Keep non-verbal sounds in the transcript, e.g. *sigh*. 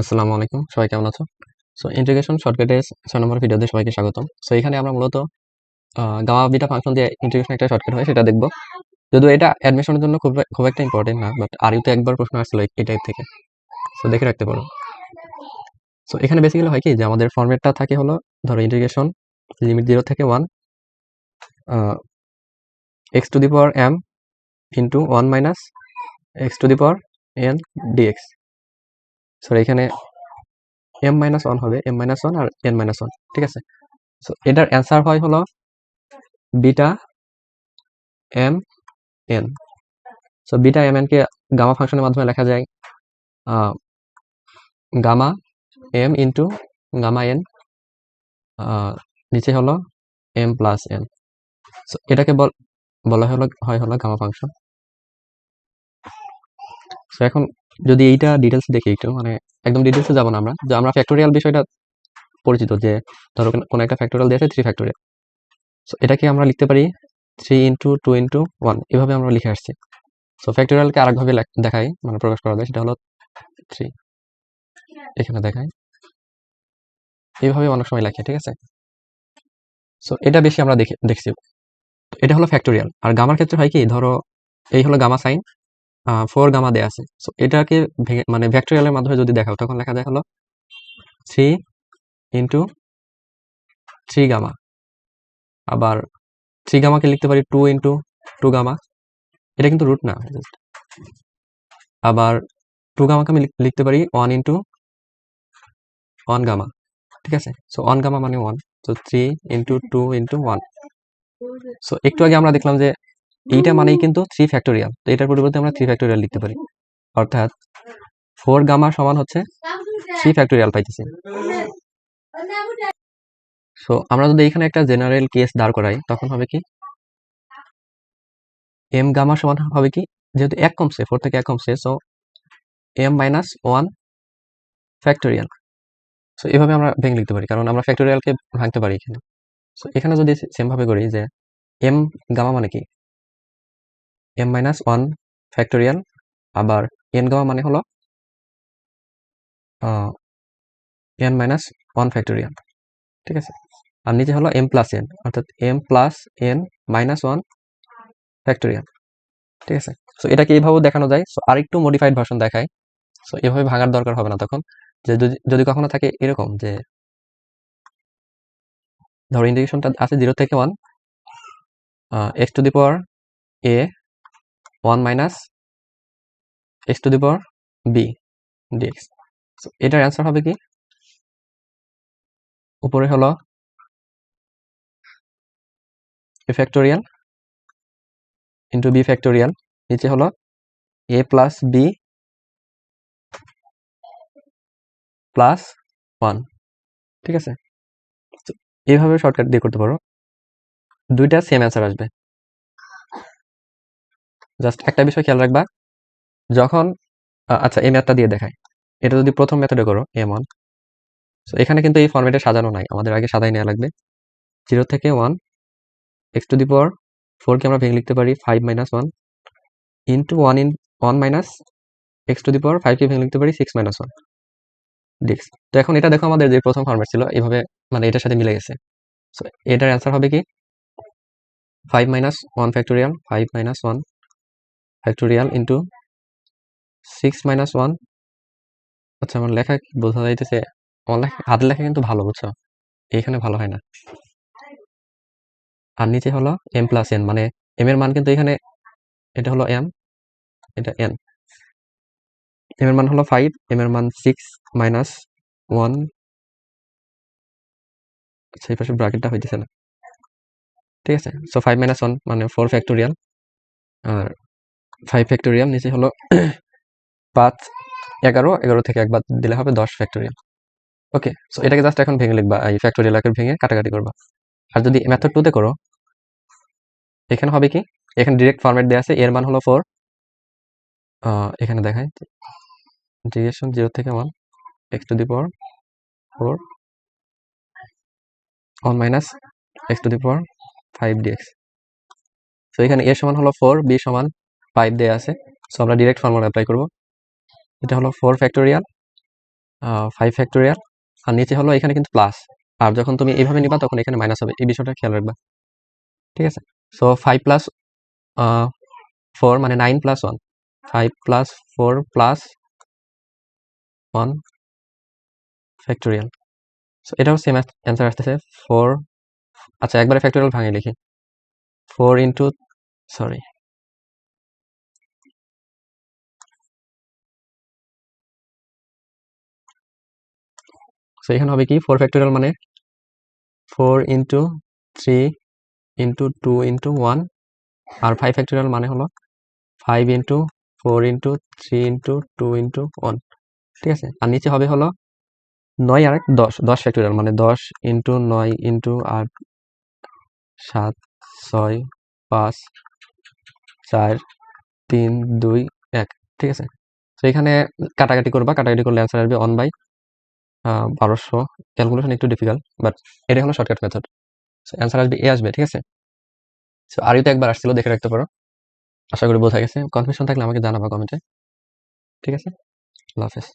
আসসালামু আলাইকুম, সবাই কেমন আছো? সো ইন্টিগ্রেশন শর্টকাটে ছয় নম্বর ভিডিওতে সবাইকে স্বাগতম। সো এখানে আমরা মূলত গামা বিটা ফাংশন দিয়ে ইন্টিগ্রেশন একটা শর্টকাট হয়, সেটা দেখব। যদিও এটা অ্যাডমিশনের জন্য খুব খুব একটা ইম্পর্টেন্ট না বাট আর ইউতে একবার প্রশ্ন আসছিল এই টাইপ থেকে। সো দেখে রাখতে পারো। সো এখানে বেসিক্যালি হয় কি যে আমাদের ফর্মেটটা থাকে হলো, ধরো ইন্টিগ্রেশন লিমিট জিরো থেকে one x to the power m into one minus x to the power n dx so এখানে এম মাইনাস ওয়ান হবে এম মাইনাস ওয়ান আর এন মাইনাস ওয়ান ঠিক আছে? সো এটার অ্যান্সার হয় হলো beta m n so beta m NK gamma ফাংশনের মাধ্যমে লেখা যায় gamma m into gamma n নিচে হলো এম প্লাস এন সো এটাকে বলা হলো, হয় হলো গামা ফাংশন সো এখন যদি এইটা ডিটেলস দেখি একটু মানে একদম ডিটেলসে যাব না আমরা। যে আমরা ফ্যাক্টোরিয়াল বিষয়টা পরিচিত, যে ধরো কোনো একটা ফ্যাক্টোরিয়াল দিয়েছে থ্রি ফ্যাক্টোরিয়াল সো এটাকে আমরা লিখতে পারি three into two into one এভাবে আমরা লিখে আসছি। সো ফ্যাক্টোরিয়ালকে আরেকভাবে দেখাই মানে প্রকাশ করা যায়, সেটা হলো থ্রি এখানে দেখাই। এইভাবে অনেক সময় লেখে, ঠিক আছে? সো এটা বেশি আমরা দেখে, দেখছি। এটা হলো ফ্যাক্টোরিয়াল আর গামার ক্ষেত্রে হয় কি, ধরো এই হলো গামা সাইন ফোর গামা দেয়া আছে। সো এটাকে মানে ভ্যাক্টোরিয়ালের মাধ্যমে যদি দেখাও, তখন লেখা যায় হলো থ্রি ইন্টু থ্রি গামা আবার থ্রি গামাকে লিখতে পারি টু ইন্টু টু গামা এটা কিন্তু রুট না আবার টু গামাকে আমি লিখতে পারি ওয়ান ইন্টু ওয়ান গামা ঠিক আছে? সো ওয়ান গামা মানে ওয়ান তো three into two into one so একটু আগে আমরা দেখলাম যে এইটা মানেই কিন্তু থ্রি ফ্যাক্টোরিয়াল তো এটার পরিবর্তে আমরা থ্রি ফ্যাক্টোরিয়াল লিখতে পারি। অর্থাৎ ফোর গামা সমান হচ্ছে থ্রি ফ্যাক্টোরিয়াল পাইতেছি। সো আমরা যদি এখানে একটা জেনারেল কেস দাঁড় করাই, তখন হবে কি? এম গামা সমান হবে কি? যেহেতু এক কমছে ফোর থেকে এক কমছে so m minus one factorial so এভাবে আমরা ভেঙে লিখতে পারি, কারণ আমরা ফ্যাক্টোরিয়ালকে ভাঙতে পারি এখানে। সো এখানে যদি সেম ভাবে করি যে এম গামা মানে কি? এম মাইনাস ওয়ান ফ্যাক্টোরিয়াল আবার এন গামা মানে হলো এন মাইনাস ওয়ান ফ্যাক্টোরিয়াল ঠিক আছে? আর নিচে হলো এম প্লাস এন অর্থাৎ m plus n minus one factorial ঠিক আছে? সো এটাকে এইভাবেও দেখানো যায় সো আরেকটু মডিফাইড ভার্সন দেখায় সো এভাবে ভাঙার দরকার হবে না তখন। যে যদি কখনো থাকে এরকম যে, ধরো ইন্ডিকেশনটা আছে জিরো থেকে one x to the power a one minus x to the power b dx এটার অ্যান্সার হবে কি? উপরে হলো a factorial into b factorial নিচে হলো a plus b plus one ঠিক আছে? এইভাবে শর্টকাট দিয়ে করতে পারো। দুইটা সেম অ্যান্সার আসবে। জাস্ট একটা বিষয় খেয়াল রাখবা, যখন আচ্ছা এই ম্যাথটা দিয়ে দেখায় এটা যদি প্রথম মেথডে করো এম ওয়ান তো এখানে কিন্তু এই ফর্মেটে সাজানো নাই, আমাদের আগে সাজাই নেওয়া লাগবে। জিরো থেকে one x to the power ফোরকে আমরা ভেঙে লিখতে পারি five minus one into one in one minus x to the power ফাইভকে ভেঙে লিখতে পারি সিক্স মাইনাস ওয়ান ডিক্স তো এখন এটা দেখো আমাদের যে প্রথম ফর্মেট ছিল এইভাবে মানে এটার সাথে মিলে গেছে। সো এটার অ্যান্সার হবে কি? Five minus one factorial five minus one factorial into six minus one আচ্ছা আমার লেখা বোঝা যাইতেছে, আমার লেখা, হাতের লেখা কিন্তু ভালো, বুঝছ? এইখানে ভালো হয় না। আর নিচে হলো এম প্লাস এন মানে এম এর মান কিন্তু এখানে, এটা হলো এম এটা এন এম এর মান হলো ফাইভ এম এর মান সিক্স মাইনাস ওয়ান আচ্ছা এই পাশে ব্র্যাকেটটা হইতেছে না। ঠিক আছে সো ফাইভ মাইনাস ওয়ান মানে ফোর ফ্যাক্টোরিয়াল আর ফাইভ ফ্যাক্টোরিয়াল নিচে হলো *clears throat* পাঁচ, এগারো এগারো থেকে একবার দিলে হবে দশ ফ্যাক্টোরিয়াল ওকে সো এটাকে জাস্ট এখন ভেঙে লিখবা, এই ফ্যাক্টোরিয়াল ভেঙে কাটাকাটি করবা। আর যদি মেথড টুতে করো, এখানে হবে কি? এখানে ডিরেক্ট ফরম্যাট দেওয়া আছে, এর মান হলো ফোর এখানে দেখায় ইন্টিগ্রেশন জিরো থেকে one x to the power four one minus x to the power five dx so এখানে এ সমান হলো ফোর বি সমান ফাইভ দেওয়া আছে। সো আমরা ডিরেক্ট ফর্মুলা অ্যাপ্লাই করব। এটা হলো ফোর ফ্যাক্টোরিয়াল ফাইভ ফ্যাক্টোরিয়াল আর নিচে হলো এখানে কিন্তু প্লাস আর যখন তুমি এইভাবে নিবা, তখন এখানে মাইনাস হবে। এই বিষয়টা খেয়াল রাখবা। ঠিক আছে? সো ফাইভ প্লাস ফোর মানে nine plus one five plus four plus one factorial so এটাও সেম অ্যান্সার আসতেছে। ফোর আচ্ছা একবারে ফ্যাক্টোরিয়াল ভাঙে লিখি। ফোর ইন্টু সরি সো এখানে হবে কি? ফোর ফ্যাক্টোরিয়াল মানে four into three into two into one আর ফাইভ ফ্যাক্টোরিয়াল মানে হলো five into four into three into two into one ঠিক আছে? আর নিচে হবে হলো নয় আর দশ। দশ ফ্যাক্টোরিয়াল মানে দশ ইন্টু নয় ইন্টু আট, সাত, ছয়, পাঁচ, চার, তিন, দুই, এক। ঠিক আছে? তো এখানে কাটাকাটি করবা। কাটাকাটি করলে অ্যান্সার আসবে অন বাই বারোশো ক্যালকুলেশন একটু ডিফিকাল্ট বাট এটা হলো শর্টকাট মেথড অ্যান্সার আসবে এ আসবে, ঠিক আছে? সো আরও তো একবার আসছিল, দেখে রাখতে পারো। আশা করি বোঝা গেছে। কনফিউশন থাকলে আমাকে জানাবা কমেন্টে ঠিক আছে? আল্লাহ হাফেজ।